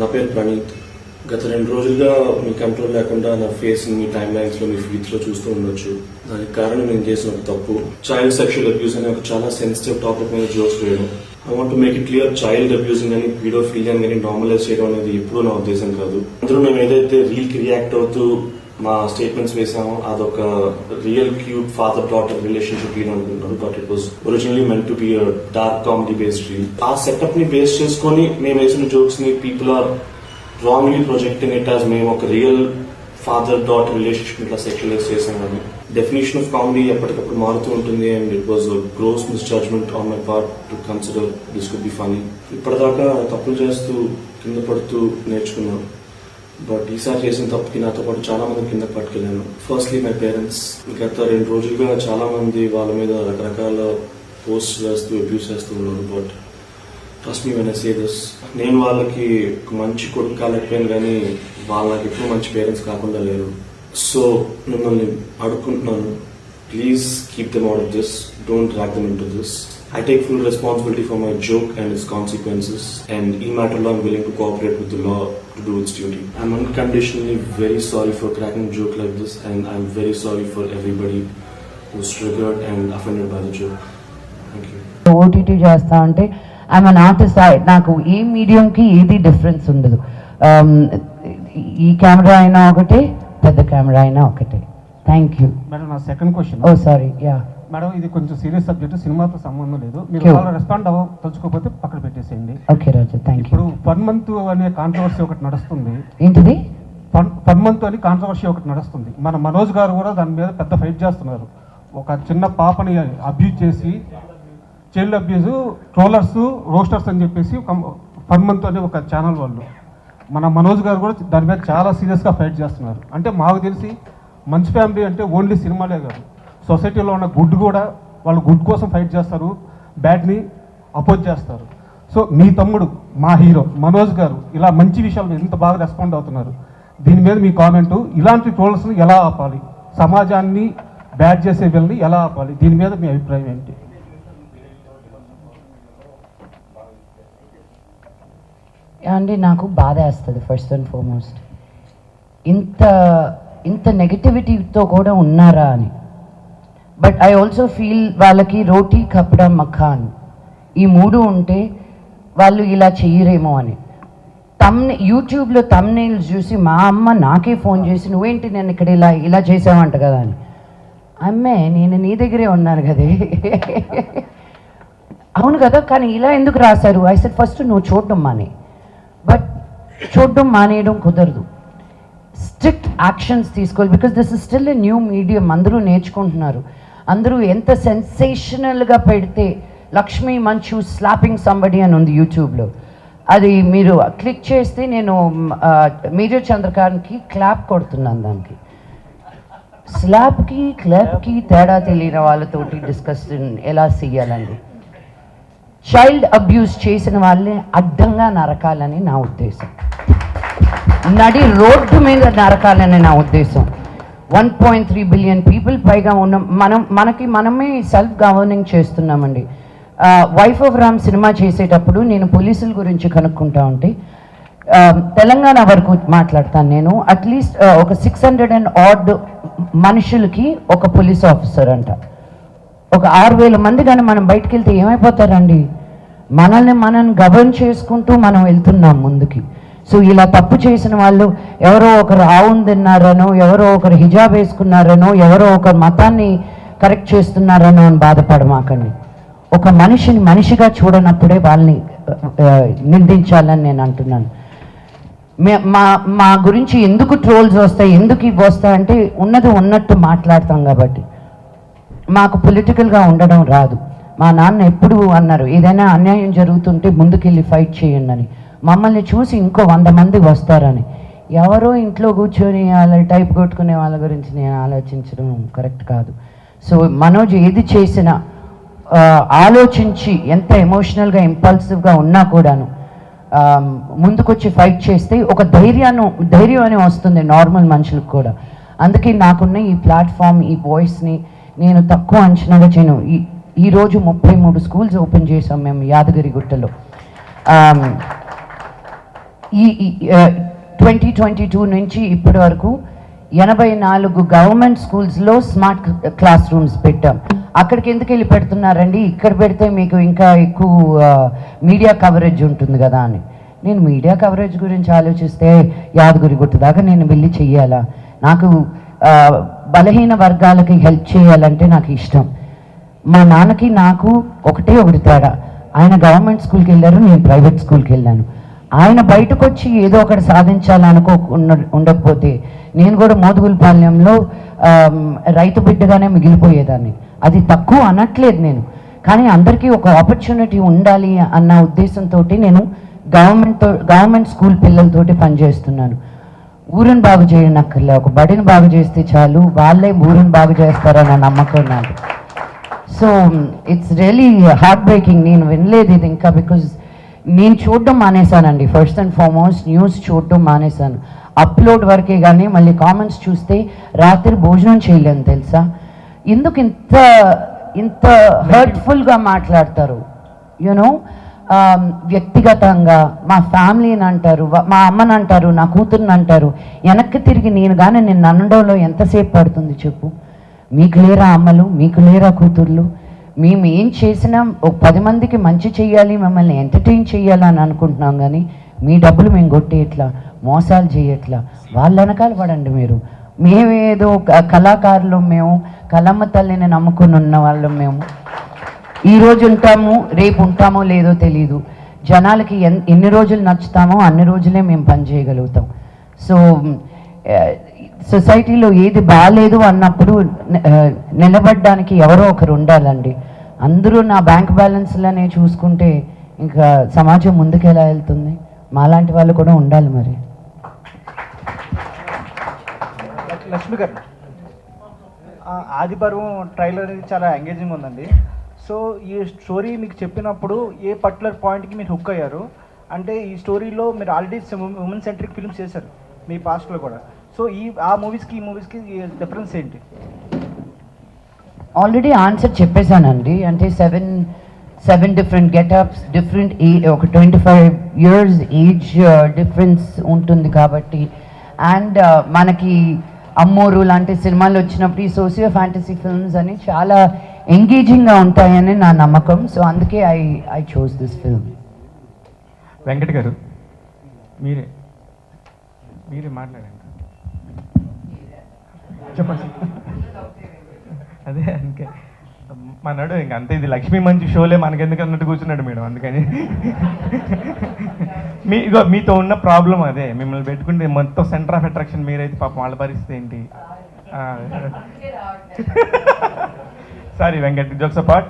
నా పేరు ప్రణీత్. గత రెండు రోజులుగా మీ కంట్రోల్ లేకుండా నా ఫేస్ మీ టైమ్ లైన్స్లో మీ ఫీడ్స్లో చూస్తూ ఉండొచ్చు. దానికి కారణం నేను చేసిన ఒక తప్పు. చైల్డ్ సెక్షువల్ అబ్యూస్ అనే ఒక చాలా సెన్సిటివ్ టాపిక్ మీద జోక్స్ వేయడం. I want make it clear child abusing అని పీడోఫీలియన్ కానీ నార్మలైజ్ చేయడం అనేది ఎప్పుడూ నా ఉద్దేశం కాదు. అందులో మేము ఏదైతే రీల్కి రియాక్ట్ అవుతూ మా స్టేట్మెంట్స్ వేసాము అదొక real cute father daughter relationship reel అనుకుంటున్నారు but it was originally meant to be dark comedy based reel ఆ సెటప్ని బేస్ చేసుకొని మేము వేసిన జోక్స్ని people are wrongly projecting it as మేము ఒక రియల్ ఫాదర్ డాటర్ రిలేషన్షిప్ ఇట్లా సెక్షువలైజ్ చేసామని డెఫినేషన్ ఆఫ్ కామెడీ ఎప్పటికప్పుడు మారుతూ ఉంటుంది and it was gross misjudgement on my part to consider this could be funny ఇప్పటిదాకా తప్పులు చేస్తూ కింద పడుతూ నేర్చుకున్నాను బట్ ఈసారి చేసిన తప్పుకి నాతో పాటు చాలా మంది కింద పట్టుకెళ్ళాను. ఫస్ట్లీ మై పేరెంట్స్ గత రెండు రోజులుగా చాలా మంది వాళ్ళ మీద రకరకాల పోస్ట్ వేస్తూ అబ్యూస్ చేస్తూ ఉన్నారు. But trust me when say నేను వాళ్ళకి ఒక మంచి కొడుకు కాలేకపోయాను కానీ వాళ్ళకి ఎప్పుడు మంచి పేరెంట్స్ కాకుండా లేరు. సో మిమ్మల్ని అడుక్కుంటున్నాను. Please keep them out of this don't drag them into this I take full responsibility for my joke and its consequences, and in matter law, I'm willing to cooperate with the law. To do its duty. I'm unconditionally very sorry for cracking a joke like this, and I'm very sorry for everybody who's triggered and offended by the joke. Thank you. OTT చేస్తా అంటే I'm an artist నాకు ఏ మీడియంకి ఏది difference ఉండదు Um, ఈ camera అయినా ఒకటే పెద్ద camera అయినా ఒకటే థ్యాంక్ యూ మేడం నా second question oh sorry yeah madam ఇది కొంచెం సీరియస్ సబ్జెక్ట్ సినిమాతో సంబంధం లేదు. మీరు. వాళ్ళు రెస్పాండ్ అవ్వ తలుచుకోకపోతే పక్కన పెట్టేసేయండి. ఓకే రాజు థ్యాంక్ ఇప్పుడు వన్ మంత్ అనే కాంట్రవర్సీ ఒకటి నడుస్తుంది. ఏంటిది? వన్ మంత్ అని కాంట్రవర్సీ ఒకటి నడుస్తుంది. మన మనోజ్ గారు కూడా దాని మీద పెద్ద ఫైట్ చేస్తున్నారు. ఒక చిన్న పాపని అబ్యూజ్ చేసి చైల్డ్ అబ్యూజ్ ట్రోలర్స్ రోస్టర్స్ అని చెప్పేసి వన్ మంత్ అనే ఒక ఛానల్ వాళ్ళు. మన మనోజ్ గారు కూడా దాని మీద చాలా సీరియస్గా ఫైట్ చేస్తున్నారు. అంటే మాకు తెలిసి మంచి ఫ్యామిలీ అంటే ఓన్లీ సినిమాలే కాదు. సొసైటీలో ఉన్న గుడ్ కూడా వాళ్ళు గుడ్ కోసం ఫైట్ చేస్తారు బ్యాడ్ని అపోజ్ చేస్తారు. సో మీ తమ్ముడు మా హీరో మనోజ్ గారు ఇలా మంచి విషయాలు ఎంత బాగా రెస్పాండ్ అవుతున్నారు. దీని మీద మీ కామెంటు ఇలాంటి ట్రోల్స్ని ఎలా ఆపాలి? సమాజాన్ని బ్యాడ్ చేసే వీళ్ళని ఎలా ఆపాలి? దీని మీద మీ అభిప్రాయం ఏంటి? అండి నాకు బాధ వేస్తుంది ఫస్ట్ అండ్ ఫార్మోస్ట్ ఇంత ఇంత నెగటివిటీతో కూడా ఉన్నారా అని. బట్ ఐ ఆల్సో ఫీల్ వాళ్ళకి రోటీ కప్డా మఖాన్. ఈ మూడు ఉంటే వాళ్ళు ఇలా చేయరేమో అని. తమ్ యూట్యూబ్లో తమ్నేల్స్ చూసి మా అమ్మ నాకే ఫోన్ చేసి నువ్వేంటి నేను ఇక్కడ ఇలా ఇలా చేసావంట కదా అని. అమ్మే నేను నీ దగ్గరే ఉన్నాను కదే. అవును కదా కానీ ఇలా ఎందుకు రాశారు? ఐ సెట్ ఫస్ట్ నువ్వు చూడడం మానే. బట్ చూడడం మానేయడం కుదరదు. స్ట్రిక్ట్ యాక్షన్స్ తీసుకోవాలి because this is still a new medium అందరూ నేర్చుకుంటున్నారు. అందరూ ఎంత సెన్సేషనల్గా పెడితే లక్ష్మీ మంచు స్లాపింగ్ సంబడి అని ఉంది యూట్యూబ్లో అది మీరు క్లిక్ చేస్తే నేను మేజర్ చంద్రకాంత్కి క్లాప్ కొడుతున్నాను దానికి. స్లాప్కి క్లాప్కి తేడా తెలియని వాళ్ళతోటి డిస్కషన్ ఎలా చేయాలండి? చైల్డ్ అబ్యూస్ చేసిన వాళ్ళని అడ్డంగా నరకాలని నా ఉద్దేశం. నడి రోడ్డు మీద నరకాలని నా ఉద్దేశం. One point three billion people పైగా ఉన్న మనం మనకి మనమే సెల్ఫ్ గవర్నింగ్ చేస్తున్నామండి. వైఫ్ ఆఫ్ రామ్ సినిమా చేసేటప్పుడు నేను పోలీసుల గురించి కనుక్కుంటా ఉంటే తెలంగాణ వరకు మాట్లాడతాను నేను. అట్లీస్ట్ ఒక సిక్స్ హండ్రెడ్ అండ్ ఆడ్ మనుషులకి ఒక పోలీస్ ఆఫీసర్ అంట. ఒక ఆరు వేల మంది కానీ మనం బయటకు వెళ్తే ఏమైపోతారండి? మనల్ని మనం గవర్న్ చేసుకుంటూ మనం వెళ్తున్నాం ముందుకి. సో ఇలా తప్పు చేసిన వాళ్ళు ఎవరో ఒకరు ఆవును తిన్నారనో ఎవరో ఒకరు హిజాబ్ వేసుకున్నారనో ఎవరో ఒకరు మతాన్ని కరెక్ట్ చేస్తున్నారనో అని బాధపడమాకండి ఒక మనిషిని మనిషిగా చూడనప్పుడే వాళ్ళని నిందించాలని నేను అంటున్నాను. మా మా గురించి ఎందుకు ట్రోల్స్ వస్తాయి ఎందుకు ఇవి వస్తాయంటే ఉన్నది ఉన్నట్టు మాట్లాడతాం కాబట్టి. మాకు పొలిటికల్గా ఉండడం రాదు. మా నాన్న ఎప్పుడు అన్నారు ఏదైనా అన్యాయం జరుగుతుంటే ముందుకెళ్ళి ఫైట్ చేయండి అని. మమ్మల్ని చూసి ఇంకో వంద మంది వస్తారని. ఎవరో ఇంట్లో కూర్చొని వాళ్ళ టైప్ కొట్టుకునే వాళ్ళ గురించి నేను ఆలోచించడం కరెక్ట్ కాదు. సో మనోజ్ ఏది చేసినా ఆలోచించి ఎంత ఎమోషనల్గా ఇంపల్సివ్గా ఉన్నా కూడాను ముందుకొచ్చి ఫైట్ చేస్తే ఒక ధైర్యాన్ని ధైర్యం అనే వస్తుంది నార్మల్ మనుషులకు కూడా. అందుకే నాకున్న ఈ ప్లాట్ఫామ్ ఈ వాయిస్ని నేను తక్కువ అంచనాగా చేయను. ఈ ఈరోజు ముప్పై మూడు స్కూల్స్ ఓపెన్ చేసాం మేము యాదగిరి గుట్టలో. ఈ ట్వంటీ ట్వంటీ టూ నుంచి ఇప్పటి వరకు ఎనభై నాలుగు గవర్నమెంట్ స్కూల్స్లో స్మార్ట్ క్లాస్ రూమ్స్ పెట్టాం. అక్కడికి ఎందుకు వెళ్ళి పెడుతున్నారండి? ఇక్కడ పెడితే మీకు ఇంకా ఎక్కువ మీడియా కవరేజ్ ఉంటుంది కదా అని. నేను మీడియా కవరేజ్ గురించి ఆలోచిస్తే యాదగిరి గుట్ట దాకా నేను వెళ్ళి చెయ్యాలా? నాకు బలహీన వర్గాలకి హెల్ప్ చేయాలంటే నాకు ఇష్టం. మా నాన్నకి నాకు ఒకటే ఒకటి తేడా. ఆయన గవర్నమెంట్ స్కూల్కి వెళ్ళారు నేను ప్రైవేట్ స్కూల్కి వెళ్ళాను. ఆయన బయటకు వచ్చి ఏదో ఒకటి సాధించాలనుకో ఉండకపోతే నేను కూడా మోదుగులపాలెంలో రైతు బిడ్డగానే మిగిలిపోయేదాన్ని. అది తక్కువ అనట్లేదు నేను. కానీ అందరికీ ఒక ఆపర్చునిటీ ఉండాలి అన్న ఉద్దేశంతో నేను గవర్నమెంట్తో గవర్నమెంట్ స్కూల్ పిల్లలతోటి పనిచేస్తున్నాను. ఊరిని బాగు చేయనక్కర్లే. ఒక బడిని బాగు చేస్తే చాలు. వాళ్ళే ఊరిని బాగు చేస్తారన్న నమ్మకం నాకు so it's really heart breaking నేను వినలేదు ఇది ఇంకా బికాజ్ నేను చూడడం మానేశానండి. ఫస్ట్ అండ్ ఫార్మోస్ట్ న్యూస్ చూడడం మానేశాను. అప్లోడ్ వరకే కానీ మళ్ళీ కామెంట్స్ చూస్తే రాత్రి భోజనం చేయలేను తెలుసా? ఎందుకు ఇంత ఇంత హర్ట్ఫుల్గా మాట్లాడతారు? యునో um, వ్యక్తిగతంగా మా ఫ్యామిలీని అంటారు మా అమ్మని అంటారు నా కూతుర్ని అంటారు వెనక్కి తిరిగి నేను కానీ నేను అనడంలో ఎంతసేపు పడుతుంది చెప్పు? మీకు లేరా అమ్మలు? మీకు లేరా కూతుర్లు? మేము ఏం చేసినా ఒక పది మందికి మంచి చేయాలి మిమ్మల్ని ఎంటర్టైన్ చేయాలి అని అనుకుంటున్నాం కానీ మీ డబ్బులు మేము కొట్టేయట్లా మోసాలు చేయట్లా వాళ్ళ వెనకాల పడండి మీరు. మేమేదో కళాకారులు మేము కలమ్మ తల్లిని నమ్ముకుని ఉన్న వాళ్ళం మేము. ఈ రోజు ఉంటాము రేపు ఉంటామో లేదో తెలియదు జనాలకి ఎన్ ఎన్ని రోజులు నచ్చుతామో అన్ని రోజులే మేము పని చేయగలుగుతాం. సో సొసైటీలో ఏది బాగాలేదు అన్నప్పుడు నిలబడడానికి ఎవరో ఒకరు ఉండాలండి. అందరూ నా బ్యాంక్ బ్యాలెన్స్లనే చూసుకుంటే ఇంకా సమాజం ముందుకు ఎలా వెళ్తుంది? మాలాంటి వాళ్ళు కూడా ఉండాలి మరి. లక్ష్మి గారు ఆదిపర్వం ట్రైలర్ అనేది చాలా ఎంగేజింగ్ ఉందండి. సో ఈ స్టోరీ మీకు చెప్పినప్పుడు ఏ పర్టికులర్ పాయింట్కి మీరు హుక్ అయ్యారు? అంటే ఈ స్టోరీలో మీరు ఆల్రెడీ ఉమెన్ సెంట్రిక్ ఫిల్మ్స్ చేశారు మీ పాస్ట్లో కూడా. సో ఈ ఆ మూవీస్కి ఈ మూవీస్కి డిఫరెన్స్ ఏంటి? ఆల్రెడీ ఆన్సర్ చెప్పేశానండి. అంటే seven seven different getups different ఏ ఒక twenty five years age uh, difference ఉంటుంది కాబట్టి. అండ్ uh, మనకి అమ్మోరు లాంటి సినిమాలు వచ్చినప్పుడు ఈ సోషియో ఫ్యాంటసీ ఫిల్మ్స్ అని చాలా ఎంగేజింగ్గా ఉంటాయని నా నమ్మకం. సో అందుకే I I chose this film Venkat గారు మీరే మీరే మాట్లాడండి. చెప్పండి. అదే అందుకే. మనడు ఇంక అంతే ఇది లక్ష్మీ మంచి షోలే మనకెందుకు అన్నట్టు కూర్చున్నాడు మేడం అందుకని. మీ ఇగో మీతో ఉన్న ప్రాబ్లం అదే మిమ్మల్ని పెట్టుకుంటే మొత్తం సెంటర్ ఆఫ్ అట్రాక్షన్ మీరైతే పాపం వాళ్ళ పరిస్థితి ఏంటి? Sorry Venkat jokes part